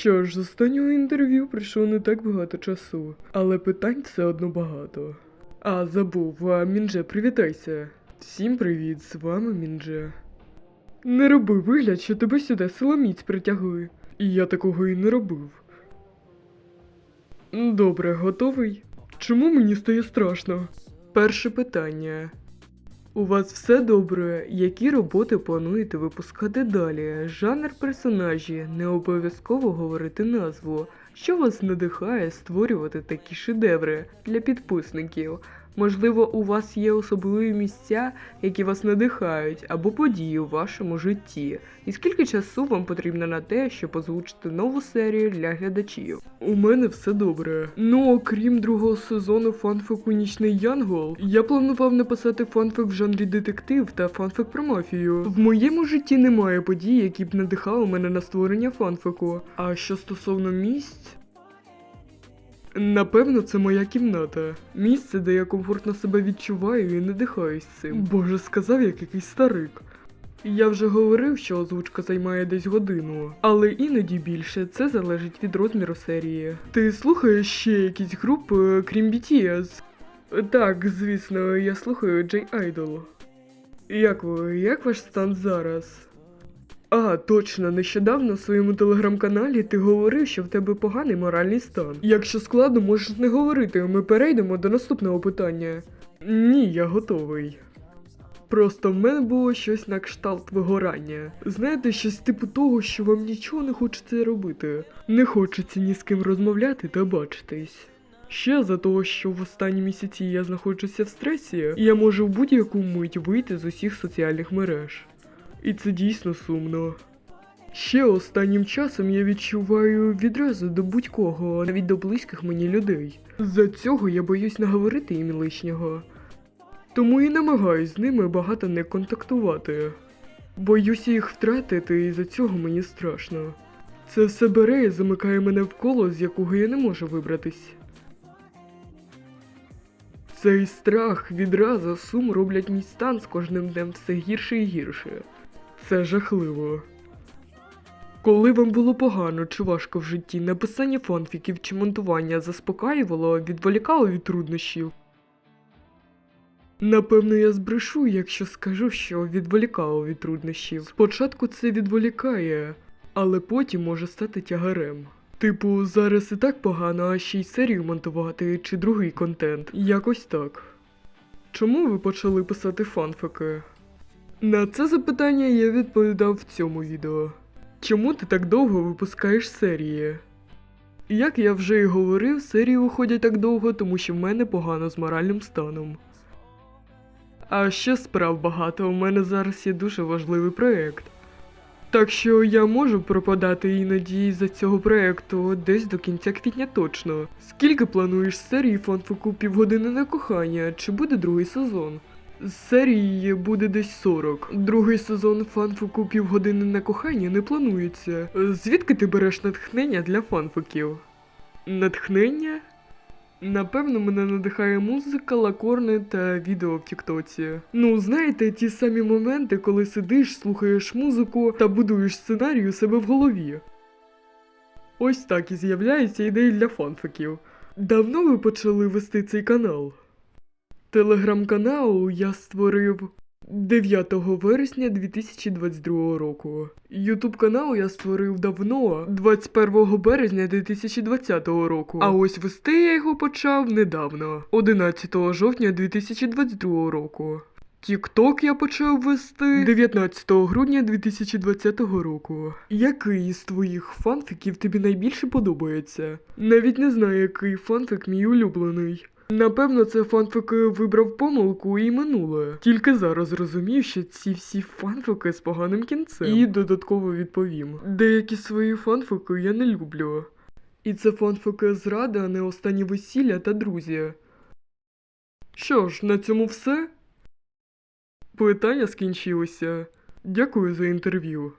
Що ж, з останнього інтерв'ю пройшло не так багато часу, але питань все одно багато. А, забув, а, Міндже, привітайся. Всім привіт, з вами Міндже. Не роби вигляд, що тебе сюди силоміць притягли. І я такого і не робив. Добре, готовий? Чому мені стає страшно? Перше питання. У вас все добре? Які роботи плануєте випускати далі? Жанр персонажі, не обов'язково говорити назву. Що вас надихає створювати такі шедеври для підписників? Можливо, у вас є особливі місця, які вас надихають, або події у вашому житті. І скільки часу вам потрібно на те, щоб озвучити нову серію для глядачів? У мене все добре. Ну, окрім другого сезону фанфику Нічний Янгол, я планував написати фанфик в жанрі детектив та фанфик про мафію. В моєму житті немає подій, які б надихали мене на створення фанфику. А що стосовно місць. Напевно, це моя кімната. Місце, де я комфортно себе відчуваю і надихаюсь цим. Боже, сказав як якийсь старик. Я вже говорив, що озвучка займає десь годину, але іноді більше це залежить від розміру серії. Ти слухаєш ще якісь групи, крім BTS? Так, звісно, я слухаю J Idol. Як ви, як ваш стан зараз? А, точно, нещодавно в своєму телеграм-каналі ти говорив, що в тебе поганий моральний стан. Якщо складно, можеш не говорити, ми перейдемо до наступного питання. Ні, я готовий. Просто в мене було щось на кшталт вигорання. Знаєте, щось типу того, що вам нічого не хочеться робити. Не хочеться ні з ким розмовляти та бачитись. Ще за того, що в останні місяці я знаходжуся в стресі, я можу в будь-яку мить вийти з усіх соціальних мереж. І це дійсно сумно. Ще останнім часом я відчуваю відразу до будь-кого, навіть до близьких мені людей. За цього я боюсь наговорити їм лишнього. Тому і намагаюсь з ними багато не контактувати. Боюся їх втратити, і за цього мені страшно. Це все бере і замикає мене в коло, з якого я не можу вибратись. Цей страх, відразу, сум роблять мій стан з кожним днем все гірше і гірше. Це жахливо. Коли вам було погано чи важко в житті, написання фанфіків чи монтування заспокаювало, відволікало від труднощів. Напевно, я збрешу, якщо скажу, що відволікало від труднощів. Спочатку це відволікає, але потім може стати тягарем. Типу, зараз і так погано, а ще й серію монтувати чи другий контент. Якось так. Чому ви почали писати фанфики? На це запитання я відповідав в цьому відео. Чому ти так довго випускаєш серії? Як я вже і говорив, серії виходять так довго, тому що в мене погано з моральним станом. А ще справ багато, у мене зараз є дуже важливий проєкт. Так що я можу пропадати іноді за цього проєкту десь до кінця квітня точно. Скільки плануєш серії фанфику півгодини на кохання, чи буде другий сезон? Серії буде десь 40. Другий сезон фанфику півгодини на кохання не планується. Звідки ти береш натхнення для фанфиків? Натхнення? Напевно, мене надихає музика, лакорни та відео в Тіктоці. Ну, знаєте, ті самі моменти, коли сидиш, слухаєш музику та будуєш сценарій у себе в голові. Ось так і з'являються ідеї для фанфиків. Давно ви почали вести цей канал? Телеграм-канал я створив 9 вересня 2022 року. Ютуб канал я створив давно, 21 березня 2020 року. А ось вести я його почав недавно, 11 жовтня 2022 року. Тікток я почав вести 19 грудня 2020 року. Який із твоїх фанфіків тобі найбільше подобається? Навіть не знаю, який фанфік мій улюблений. Напевно, це фанфики вибрав помилку і минуле. Тільки зараз розумів, що ці всі фанфики з поганим кінцем. І додатково відповім: деякі свої фанфики я не люблю. І це фанфики зради, а не останні весілля та друзі. Що ж, на цьому все? Питання скінчилися. Дякую за інтерв'ю.